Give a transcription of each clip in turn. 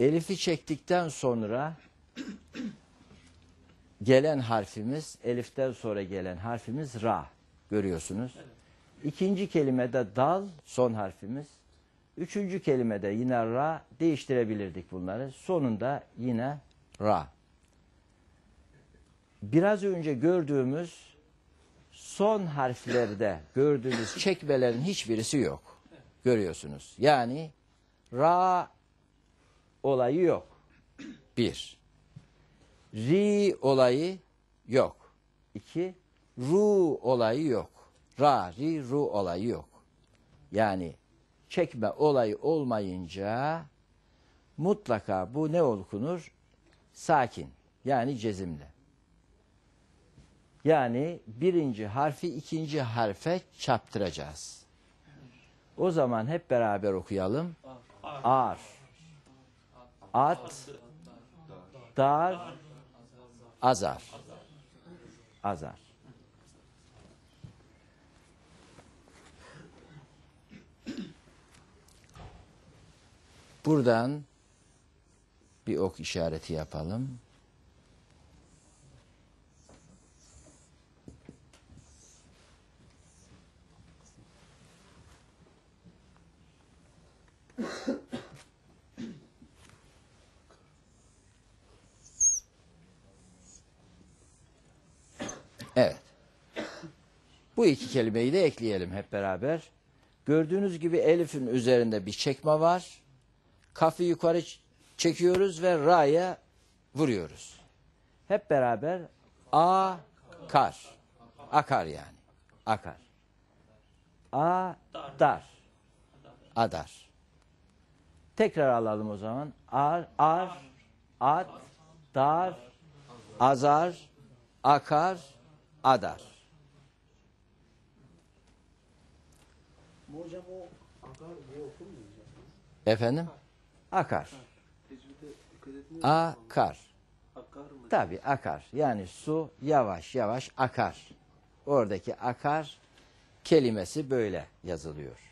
Elif'i çektikten sonra gelen harfimiz, eliften sonra gelen harfimiz ra. Görüyorsunuz. İkinci kelimede dal, son harfimiz. Üçüncü kelimede yine ra, değiştirebilirdik bunları. Sonunda yine ra. Biraz önce gördüğümüz son harflerde gördüğünüz çekmelerin hiçbirisi yok. Görüyorsunuz. Yani ra olayı yok. Bir. Ri olayı yok. İki. Ru olayı yok. Ra, ri, ru olayı yok. Yani çekme olayı olmayınca mutlaka bu ne okunur? Sakin. Yani cezimli. Yani birinci harfi ikinci harfe çarptıracağız. O zaman hep beraber okuyalım. Ar, at, dar, azar. Azar. Buradan bir ok işareti yapalım. Evet. Bu iki kelimeyi de ekleyelim hep beraber. Gördüğünüz gibi elifin üzerinde bir çekme var. Kafı yukarı çekiyoruz ve ra'ya vuruyoruz. Hep beraber a kar. Akar yani. Akar. A dar. Adar. Tekrar alalım o zaman. Ar, ar, at, dar, azar, akar, adar. Bu hocam o akar diye okunmayacak. Efendim? Akar. Akar. Akar mı? Tabii akar. Yani su yavaş yavaş akar. Oradaki akar kelimesi böyle yazılıyor.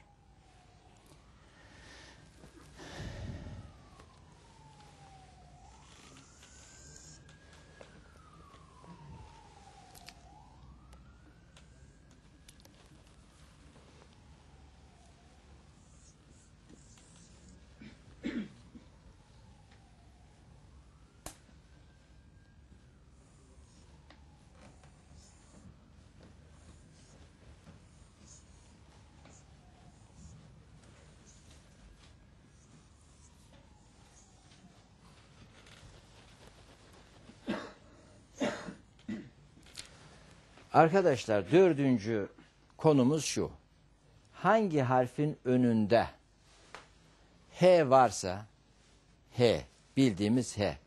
Arkadaşlar dördüncü konumuz şu. Hangi harfin önünde H varsa H bildiğimiz H.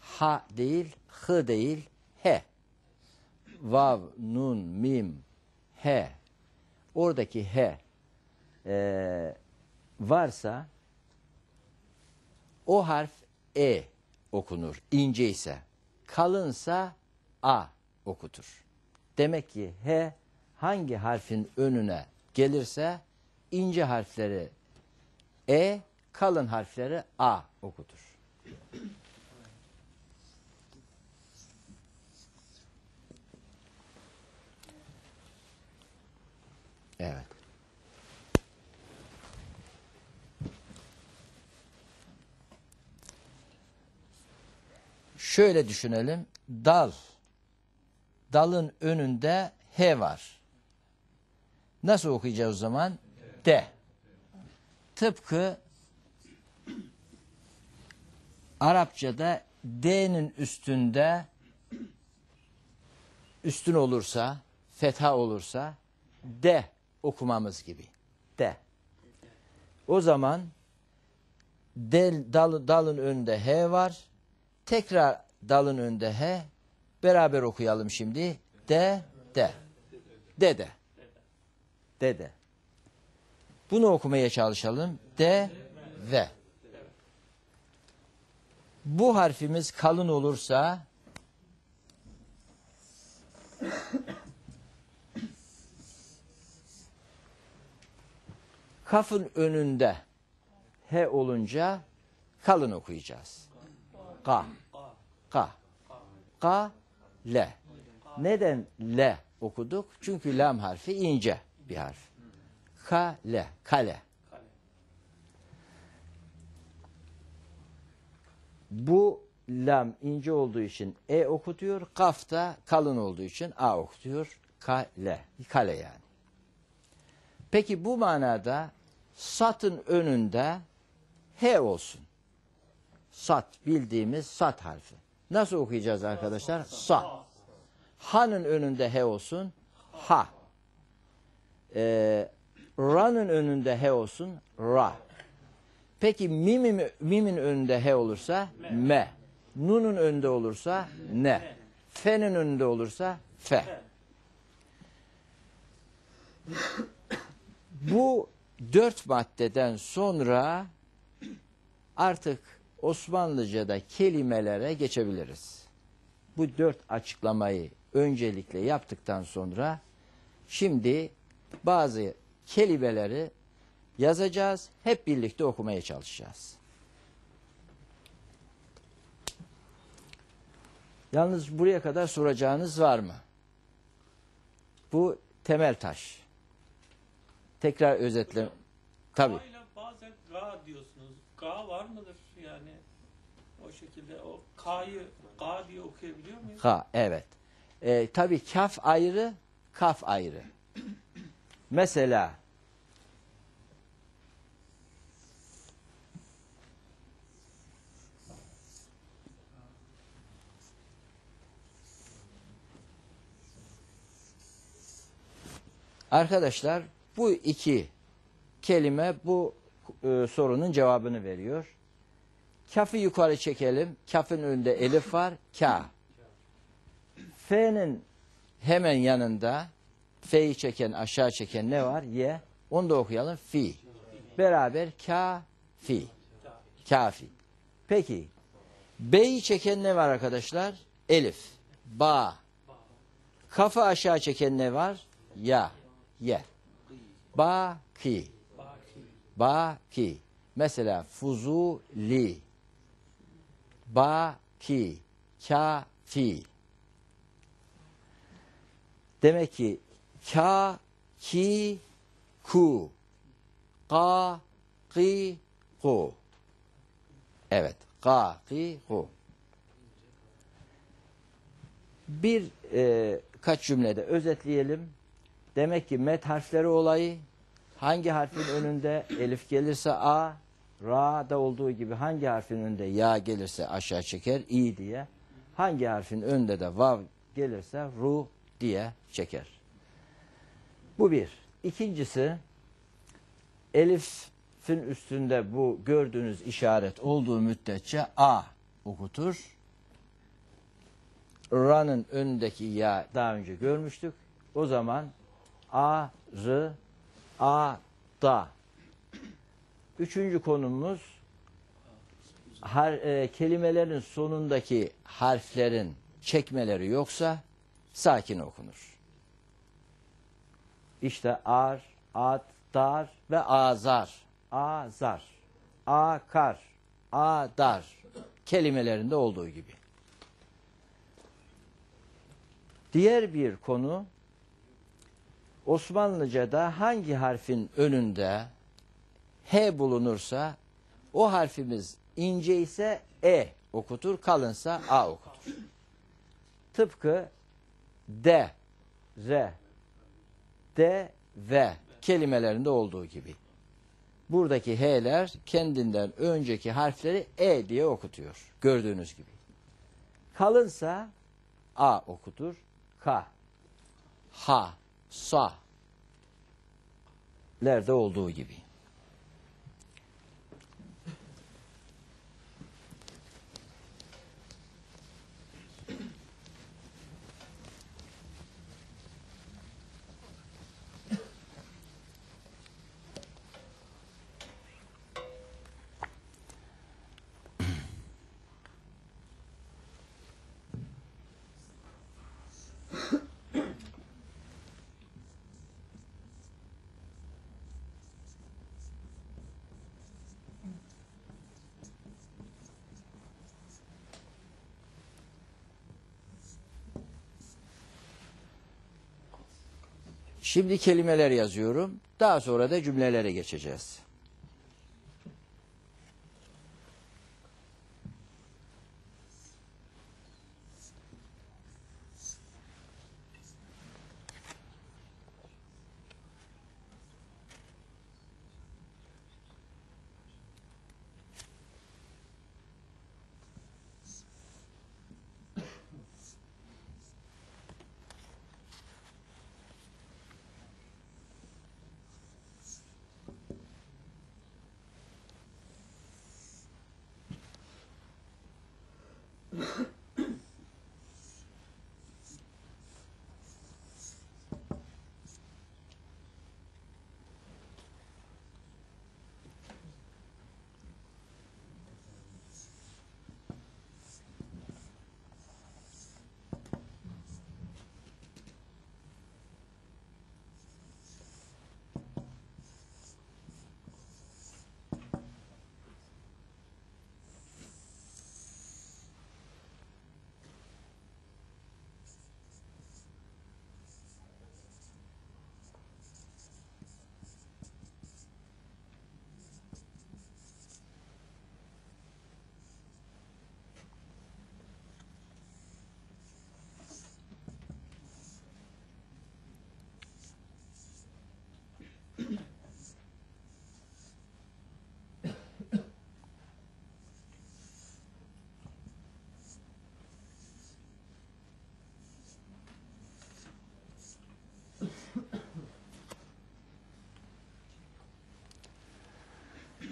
Ha değil, H değil, H. Vav, nun, mim, H. Oradaki H eee, varsa o harf E okunur. İnce ise. Kalınsa A okutur. Demek ki H hangi harfin önüne gelirse ince harfleri E, kalın harfleri A okutur. Evet. Şöyle düşünelim. Dal. Dalın önünde H var. Nasıl okuyacağız o zaman? D. Tıpkı Arapçada D'nin üstünde üstün olursa, fetha olursa D okumamız gibi. D. O zaman del, dal, dalın önünde H var. Tekrar dalın önünde H. Beraber okuyalım şimdi. D, D. Dede. Dede. Bunu okumaya çalışalım. D, ve. Bu harfimiz kalın olursa kafın önünde H olunca kalın okuyacağız. Ka. Ka. Ka. Le. Neden le okuduk? Çünkü lam harfi ince bir harf. Ka le. Kale. Bu lam ince olduğu için e okutuyor. Kaf da kalın olduğu için a okutuyor. Kale. Kale yani. Peki bu manada satın önünde he olsun. Sat bildiğimiz sat harfi. Nasıl okuyacağız arkadaşlar? Sa. Ha'nın önünde he olsun. Ha. Ee, ra'nın önünde he olsun. Ra. Peki mimin, mimin önünde he olursa me. Nun'un önünde olursa ne. Fe'nin önünde olursa fe. Bu dört maddeden sonra artık Osmanlıca'da kelimelere geçebiliriz. Bu dört açıklamayı öncelikle yaptıktan sonra şimdi bazı kelimeleri yazacağız. Hep birlikte okumaya çalışacağız. Yalnız buraya kadar soracağınız var mı? Bu temel taş. Tekrar özetle. Tabii. Bazen ga diyorsunuz. Ga var mıdır yani? O şekilde o ka'yı ga diye okuyabiliyor muyuz? Ha evet. Ee, tabii kaf ayrı, kaf ayrı. Mesela Arkadaşlar bu iki kelime bu e, sorunun cevabını veriyor. Kafı yukarı çekelim. Kafın önünde elif var. Ka. F'nin hemen yanında F'yi çeken aşağı çeken ne var? Ye. Onu da okuyalım. Fi. Beraber ka fi. Kafi. Peki. B'yi çeken ne var arkadaşlar? Elif. Ba. Kafa aşağı çeken ne var? Ya. Ye. Ba ki. Ba ki. Mesela fuzuli. Ba ki. Ka fi. Demek ki ka, ki, ku, ka, ki, ku. Evet. Ka, ki, ku. Bir e, kaç cümlede özetleyelim. Demek ki met harfleri olayı hangi harfin önünde elif gelirse a, ra'da olduğu gibi hangi harfin önünde ya gelirse aşağı çeker i diye. Hangi harfin önünde de vav gelirse ru diye çeker. Bu bir. İkincisi elifin üstünde bu gördüğünüz işaret olduğu müddetçe a okutur. Ra'nın önündeki ya daha önce görmüştük. O zaman a, r, da. Üçüncü konumuz har, e, kelimelerin sonundaki harflerin çekmeleri yoksa sakin okunur. İşte ar, ad, dar ve azar. Azar. Akar. Adar. Kelimelerinde olduğu gibi. Diğer bir konu Osmanlıca'da hangi harfin önünde H bulunursa o harfimiz ince ise E okutur, kalınsa A okutur. Tıpkı D, R, D, V kelimelerinde olduğu gibi. Buradaki H'ler kendinden önceki harfleri E diye okutuyor. Gördüğünüz gibi. Kalınsa A okutur. K, H, Sa lerde olduğu gibi. Şimdi kelimeler yazıyorum. Daha sonra da cümlelere geçeceğiz.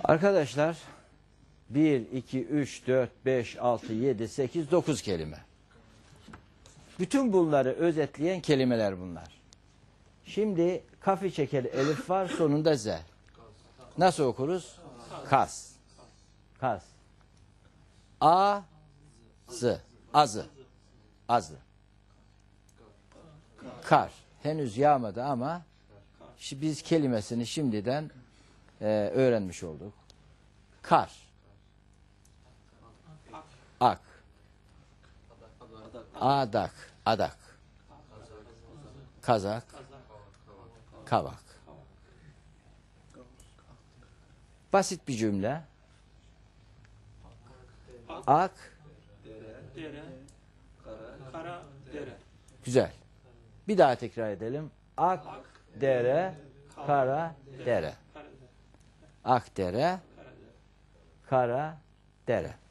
Arkadaşlar 1, 2, 3, 4, 5, 6, 7, 8, 9 kelime. Bütün bunları özetleyen kelimeler bunlar. Şimdi kafi çekeli elif var sonunda z. Nasıl okuruz? Kas. Kas. A z. Azı. Azı. Kar. Henüz yağmadı ama biz kelimesini şimdiden e, öğrenmiş olduk. Kar. Ak. Adak. Adak. Kazak. Kavak. Basit bir cümle. Ak. Güzel. Bir daha tekrar edelim. Ak, dere, kara, dere, kara dere. kara, dere.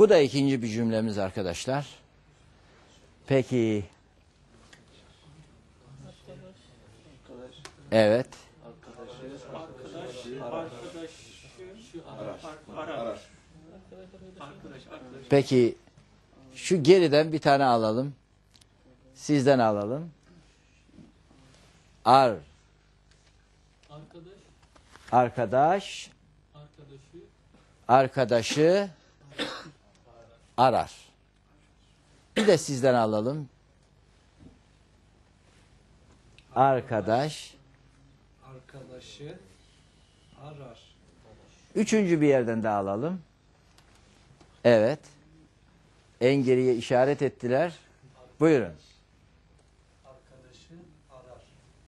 Bu da ikinci bir cümlemiz arkadaşlar. Peki. Evet. Arkadaşı. Peki şu geriden bir tane alalım. Sizden alalım. Ar, Arkadaş, Arkadaşı arkadaş, arkadaşı arar. Bir de sizden alalım. Arkadaş. Arkadaşı arar. Üçüncü bir yerden de alalım. Evet. En geriye işaret ettiler. Buyurun.